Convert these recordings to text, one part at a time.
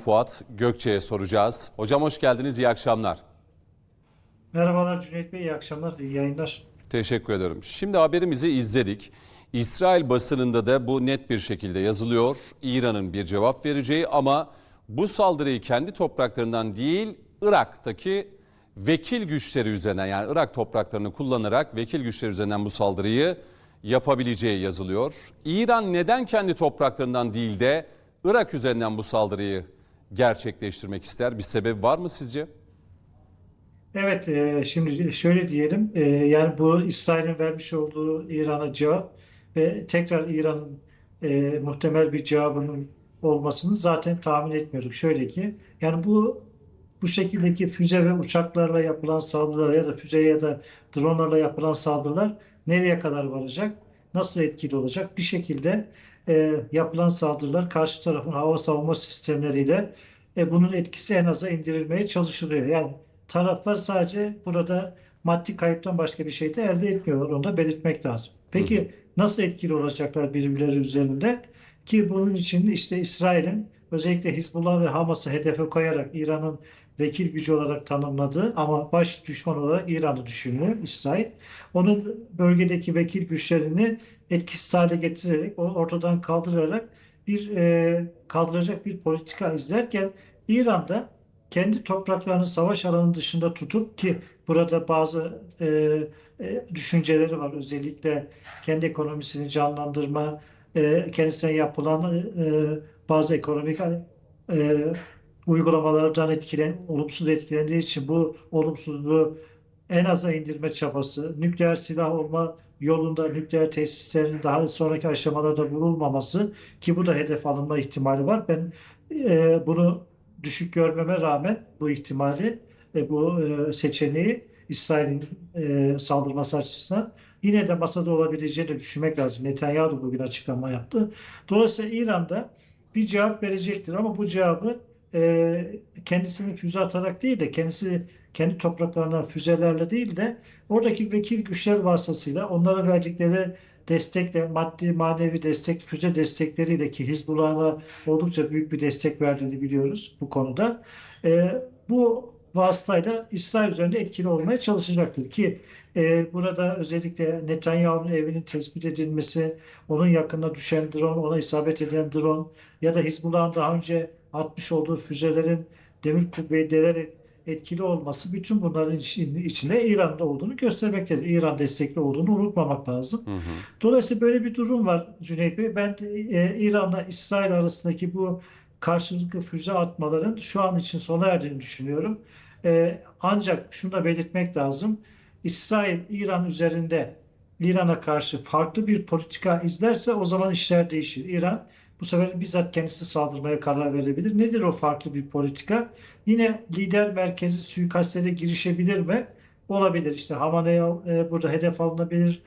Fuat Gökçe'ye soracağız. Hocam hoş geldiniz, iyi akşamlar. Merhabalar Cüneyt Bey, iyi akşamlar, iyi yayınlar. Teşekkür ederim. Şimdi haberimizi izledik. İsrail basınında da bu net bir şekilde yazılıyor. İran'ın bir cevap vereceği ama bu saldırıyı kendi topraklarından değil Irak'taki vekil güçleri üzerinden yani Irak topraklarını kullanarak vekil güçleri üzerinden bu saldırıyı yapabileceği yazılıyor. İran neden kendi topraklarından değil de Irak üzerinden bu saldırıyı gerçekleştirmek ister? Bir sebep var mı sizce? Evet, e, şimdi şöyle diyelim, e, yani bu İsrail'in vermiş olduğu İran'a cevap ve tekrar İran'ın e, muhtemel bir cevabının olmasını zaten tahmin etmiyorduk. Şöyle ki, yani bu bu şekildeki füze ve uçaklarla yapılan saldırılar ya da füze ya da dronlarla yapılan saldırılar nereye kadar varacak? Nasıl etkili olacak? Bir şekilde e, yapılan saldırılar karşı tarafın hava savunma sistemleriyle e, bunun etkisi en aza indirilmeye çalışılıyor. Yani taraflar sadece burada maddi kayıptan başka bir şey de elde etmiyorlar. Onu da belirtmek lazım. Peki nasıl etkili olacaklar birbirleri üzerinde? Ki bunun için işte İsrail'in özellikle Hizbullah ve Hamas'ı hedefe koyarak İran'ın vekil gücü olarak tanımladığı ama baş düşman olarak İran'ı düşünüyor İsrail. Onun bölgedeki vekil güçlerini etkisiz hale getirerek, o ortadan kaldırarak bir e, kaldıracak bir politika izlerken İran'da kendi topraklarını savaş alanı dışında tutup ki burada bazı e, e, düşünceleri var. Özellikle kendi ekonomisini canlandırma, e, kendisine yapılan e, bazı ekonomik e, uygulamalardan etkilen, olumsuz etkilendiği için bu olumsuzluğu en aza indirme çabası, nükleer silah olma yolunda nükleer tesislerin daha sonraki aşamalarda vurulmaması ki bu da hedef alınma ihtimali var. Ben e, bunu düşük görmeme rağmen bu ihtimali, e, bu e, seçeneği İsrail'in e, saldırması açısından yine de masada olabileceğini düşünmek lazım. Netanyahu bugün açıklama yaptı. Dolayısıyla İran'da bir cevap verecektir ama bu cevabı e, kendisini füze atarak değil de kendisi kendi topraklarına füzelerle değil de oradaki vekil güçler vasıtasıyla onlara verdikleri destekle, maddi manevi destek, füze destekleriyle ki Hizbullah'a oldukça büyük bir destek verdiğini biliyoruz bu konuda. E, bu vasıtayla İsrail üzerinde etkili olmaya çalışacaktır ki e, burada özellikle Netanyahu'nun evinin tespit edilmesi, onun yakınına düşen drone, ona isabet eden drone ya da Hizbullah'ın daha önce atmış olduğu füzelerin demir kubbeleri etkili olması bütün bunların içinde İran'da olduğunu göstermektedir. İran destekli olduğunu unutmamak lazım. Hı hı. Dolayısıyla böyle bir durum var Cüneyt Bey. Ben e, İran'la İsrail arasındaki bu karşılıklı füze atmaların şu an için sona erdiğini düşünüyorum. E, ancak şunu da belirtmek lazım. İsrail İran üzerinde İran'a karşı farklı bir politika izlerse o zaman işler değişir. İran bu sefer bizzat kendisi saldırmaya karar verebilir. Nedir o farklı bir politika? Yine lider merkezi suikastlere girişebilir mi? Olabilir. İşte Hamaney e, burada hedef alınabilir.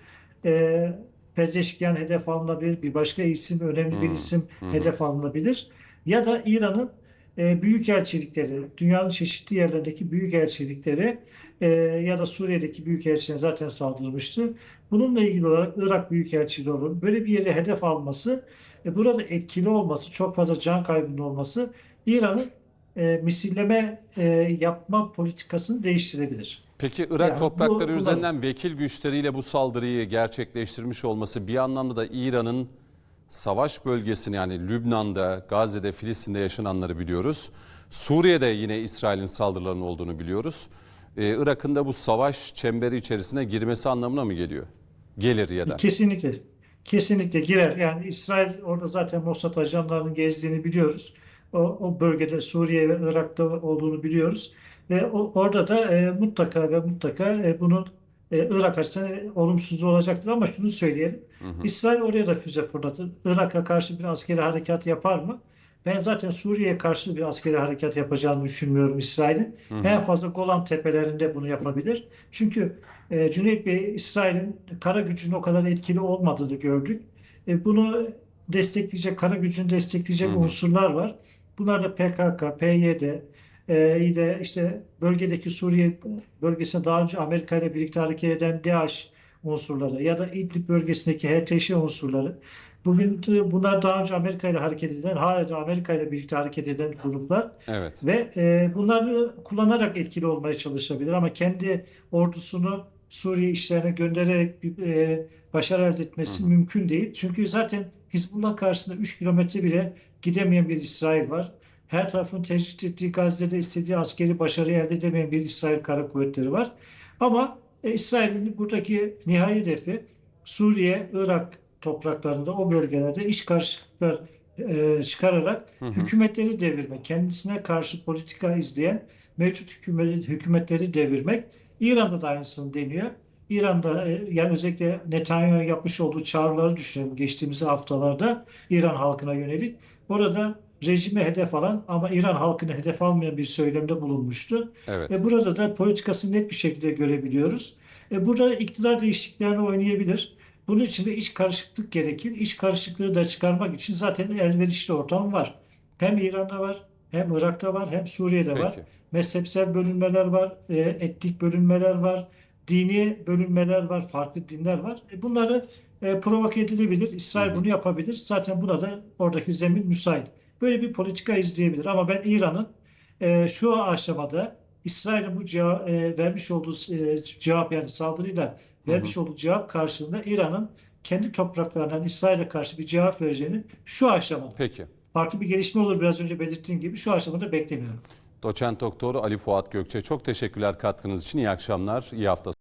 E, Pezeşkiyan hedef alınabilir. Bir başka isim, önemli bir isim hmm. hedef alınabilir. Ya da İran'ın e, büyükelçilikleri, dünyanın çeşitli yerlerindeki büyükelçilikleri e, ya da Suriye'deki büyükelçiliğine zaten saldırmıştı. Bununla ilgili olarak Irak Büyükelçiliği olur. Böyle bir yere hedef alması, e, burada etkili olması, çok fazla can kaybının olması İran'ın e, misilleme e, yapma politikasını değiştirebilir. Peki Irak Yani toprakları bu- üzerinden vekil güçleriyle bu saldırıyı gerçekleştirmiş olması bir anlamda da İran'ın savaş bölgesini yani Lübnan'da, Gazze'de, Filistin'de yaşananları biliyoruz. Suriye'de yine İsrail'in saldırılarının olduğunu biliyoruz. Ee, Irak'ın da bu savaş çemberi içerisine girmesi anlamına mı geliyor? Gelir ya da. Kesinlikle. Kesinlikle girer. Yani İsrail orada zaten Mossad ajanlarının gezdiğini biliyoruz. O, o bölgede Suriye ve Irak'ta olduğunu biliyoruz. Ve o, orada da e, mutlaka ve mutlaka e, bunun e, Irak açısından e, olumsuzluğu olacaktır. Ama şunu söyleyelim. Hı hı. İsrail oraya da füze fırlatır. Irak'a karşı bir askeri harekat yapar mı? Ben zaten Suriye'ye karşı bir askeri harekat yapacağını düşünmüyorum İsrail'in. En fazla Golan Tepelerinde bunu yapabilir. Çünkü e, Cüneyt Bey, İsrail'in kara gücünün o kadar etkili olmadığını gördük. E, bunu destekleyecek, kara gücünü destekleyecek Hı hı. unsurlar var. Bunlar da PKK, PYD, e, de işte bölgedeki Suriye bölgesine daha önce Amerika ile birlikte hareket eden DAEŞ unsurları ya da İdlib bölgesindeki HTŞ unsurları. Bugün bunlar daha önce Amerika ile hareket eden, hala Amerika ile birlikte hareket eden gruplar Evet. ve e, bunları kullanarak etkili olmaya çalışabilir ama kendi ordusunu Suriye işlerine göndererek bir e, başarı elde etmesi Hı mümkün değil. Çünkü zaten Hizbullah karşısında 3 kilometre bile gidemeyen bir İsrail var. Her tarafın tecrit ettiği Gazze'de istediği askeri başarıyı elde edemeyen bir İsrail Kara Kuvvetleri var. Ama e, İsrail'in buradaki nihai hedefi Suriye, Irak topraklarında o bölgelerde iş karşılıklar e, çıkararak Hı hı. hükümetleri devirmek, kendisine karşı politika izleyen mevcut hükümet, hükümetleri devirmek. İran'da da aynısını deniyor. İran'da e, yani özellikle Netanyahu yapmış olduğu çağrıları düşünelim geçtiğimiz haftalarda İran halkına yönelik. Orada rejime hedef alan ama İran halkını hedef almayan bir söylemde bulunmuştu. Evet. E, burada da politikasını net bir şekilde görebiliyoruz. E, burada iktidar değişikliklerini oynayabilir. Bunun için de iç karışıklık gerekir. İç karışıklığı da çıkarmak için zaten elverişli ortam var. Hem İran'da var, hem Irak'ta var, hem Suriye'de var. Peki. Mezhepsel bölünmeler var, e, etnik bölünmeler var, dini bölünmeler var, farklı dinler var. E, bunları e, provoke edilebilir. İsrail Hı hı. bunu yapabilir. Zaten buna da oradaki zemin müsait. Böyle bir politika izleyebilir. Ama ben İran'ın şu aşamada İsrail'in bu cevap, vermiş olduğu cevap yani saldırıyla vermiş olduğu cevap karşılığında İran'ın kendi topraklarından İsrail'e karşı bir cevap vereceğini şu aşamada Peki. farklı bir gelişme olur biraz önce belirttiğim gibi şu aşamada beklemiyorum. Doçent Doktor Ali Fuat Gökçe çok teşekkürler katkınız için. İyi akşamlar, iyi hafta